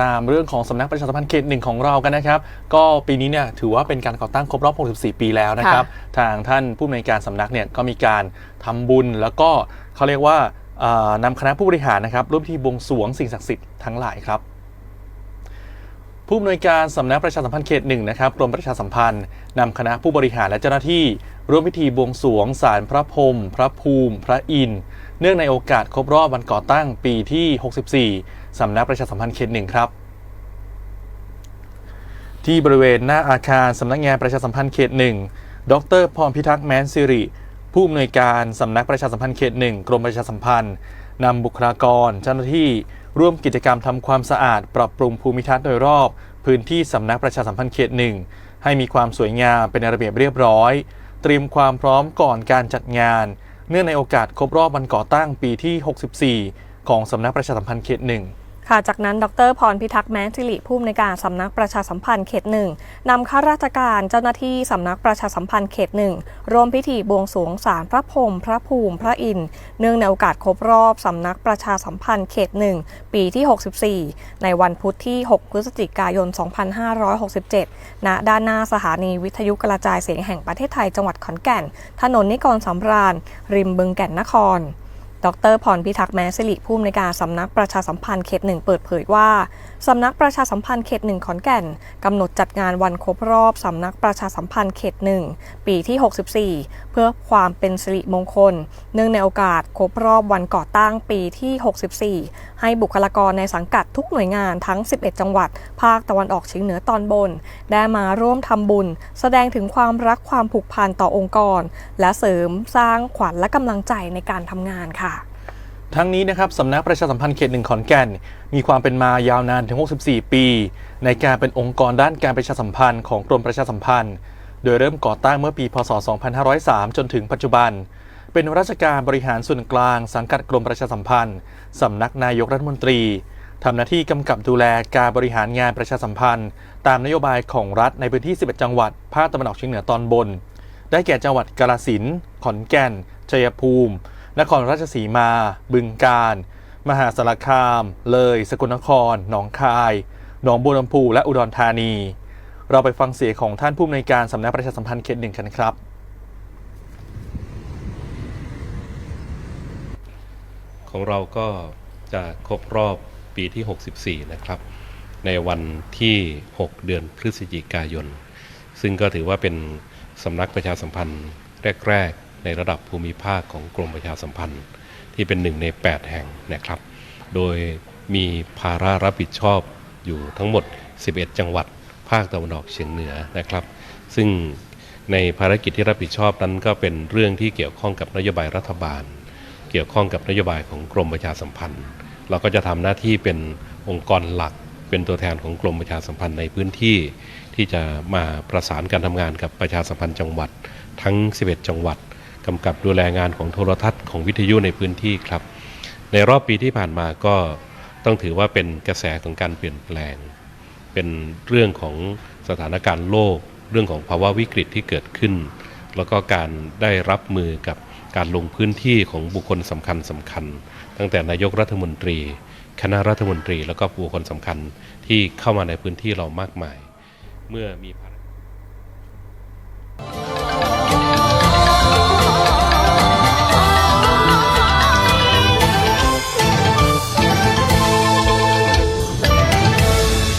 ตามเรื่องของสำนักประชาสัมพันธ์เขตหนึ่งของเรากันนะครับ ก็ปีนี้เนี่ยถือว่าเป็นการก่อตั้งครบรอบ 64 ปีแล้วนะครับ ทางท่านผู้อำนวยการสำนักเนี่ยก็มีการทำบุญแล้วก็เขาเรียกว่าเอ่อนำคณะผู้บริหารนะครับร่วมพิธีบวงสรวงสิ่งศักดิ์สิทธิ์ทั้งหลายครับ ผู้อำนวยการสำนักประชาสัมพันธ์เขตหนึ่งนะครับกรมประชาสัมพันธ์นำคณะผู้บริหารและเจ้าหน้าที่ ร่วมพิธีบวงสรวงศาลพระพรมพระภูมิ พระอินทร์เนื่องในโอกาสครบรอบวันก่อตั้งปีที่ 64 สำนักประชาสัมพันธ์เขตหนึ่งครับ ที่บริเวณหน้าอาคารสำนักงานประชาสัมพันธ์เขตหนึ่งดรพรพิทักษ์แมนซิริผู้อำนวยการสำนักประชาสัมพันธ์เขตหนึ่งกรมประชาสัมพันธ์นำบุคลากร เจ้าหน้าที่ ร่วมกิจกรรมทำความสะอาด ปรับปรุงภูมิทัศน์โดยรอบ พื้นที่สำนักประชาสัมพันธ์เขตหนึ่งให้มีความสวยงามเป็นระเบียบเรียบร้อย เตรียมความพร้อมก่อนการจัดงาน เนื่องในโอกาสครบรอบวันก่อตั้งปีที่ 64 ของสำนักประชาสัมพันธ์เขตหนึ่ง ค่ะจากนั้นดรพรพิทักษ์แม้สิริผู้อำนวยการสำนักประชาสัมพันธ์เขตหนึ่งนำข้าราชการเจ้าหน้าที่สำนักประชาสัมพันธ์เขตหนึ่งร่วมพิธีบวงสรวงศาลพระพรหมพระภูมิ พระอินทร์เนื่องในโอกาสครบรอบสำนักประชาสัมพันธ์เขตหนึ่งปีที่ 64 ในวันพุธที่ 6 พฤศจิกายน 2567 ณ ด้านหน้าสถานีวิทยุกระจายเสียงแห่งประเทศไทยจังหวัดขอนแก่น ถนนนิกรสำราญ ริมบึงแก่นนคร ดรพรพิทักษ์แม้สิริผู้อำนวยการสำนักประชาสัมพันธ์เขตหนึ่งเปิดเผยว่า สำนักประชาสัมพันธ์เขตหนึ่งขอนแก่นกำหนดจัดงานวันครบรอบสำนักประชาสัมพันธ์เขตหนึ่งปีที่ 64 เพื่อความเป็นสิริมงคล เนื่องในโอกาสครบรอบวันก่อตั้งปีที่ 64 ให้บุคลากรในสังกัดทุกหน่วยงานทั้ง 11 จังหวัด ภาคตะวันออกเฉียงเหนือตอนบน ได้มาร่วมทำบุญ แสดงถึงความรักความผูกพันต่อองค์กร และเสริมสร้างขวัญและกำลังใจในการทำงานค่ะ ทั้งนี้นะครับสำนักประชาสัมพันธ์เขตหนึ่งขอนแก่น มีความเป็นมายาวนานถึง 64 ปี ในการเป็นองค์กรด้านการประชาสัมพันธ์ของกรมประชาสัมพันธ์ โดยเริ่มก่อตั้งเมื่อปี พศ 2503 จนถึงปัจจุบัน เป็นราชการบริหารส่วนกลาง สังกัดกรมประชาสัมพันธ์สำนักนายกรัฐมนตรีทำหน้าที่กำกับดูแลการบริหารงานประชาสัมพันธ์ ตามนโยบายของรัฐในพื้นที่ 11 จังหวัด ภาคตะวันออกเฉียงเหนือตอนบน ได้แก่จังหวัดกาฬสินธุ์ขอนแก่น ชัยภูมิ นครราชสีมา บึงกาฬมหาสารคาม เลย สกลนคร หนองคาย หนองบัวลำพู และอุดรธานี เราไปฟังเสียงของท่านผู้อำนวยการสำนักประชาสัมพันธ์เขตหนึ่งกันครับ ของเราก็จะครบรอบปีที่ 64 นะครับ ในวันที่ 6 เดือนพฤศจิกายน ซึ่งก็ถือว่าเป็นสำนักประชาสัมพันธ์แรก ๆ ในระดับภูมิภาคของกรมประชาสัมพันธ์ ที่เป็นหนึ่งใน 8 แห่งนะครับ โดยมีภาระรับผิดชอบอยู่ทั้งหมด 11 จังหวัดภาคตะวันออกเฉียงเหนือนะครับ ซึ่งในภารกิจที่รับผิดชอบนั้นก็เป็นเรื่องที่เกี่ยวข้องกับนโยบายรัฐบาล เกี่ยวข้องกับนโยบายของกรมประชาสัมพันธ์ เราก็จะทำหน้าที่เป็นองค์กรหลัก เป็นตัวแทนของกรมประชาสัมพันธ์ในพื้นที่ ที่จะมาประสานการทำงานกับประชาสัมพันธ์จังหวัด ทั้ง 11 จังหวัด กำกับดูแลงานของโทรทัศน์ของวิทยุในพื้นที่ครับ ในรอบปีที่ผ่านมาก็ต้องถือว่าเป็นกระแสของการเปลี่ยนแปลง เป็นเรื่องของสถานการณ์โลก เรื่องของภาวะวิกฤตที่เกิดขึ้น แล้วก็การได้รับมือกับการลงพื้นที่ของบุคคลสำคัญสำคัญ ตั้งแต่นายกรัฐมนตรี คณะรัฐมนตรี แล้วก็บุคคลสำคัญที่เข้ามาในพื้นที่เรามากมาย เมื่อมีภา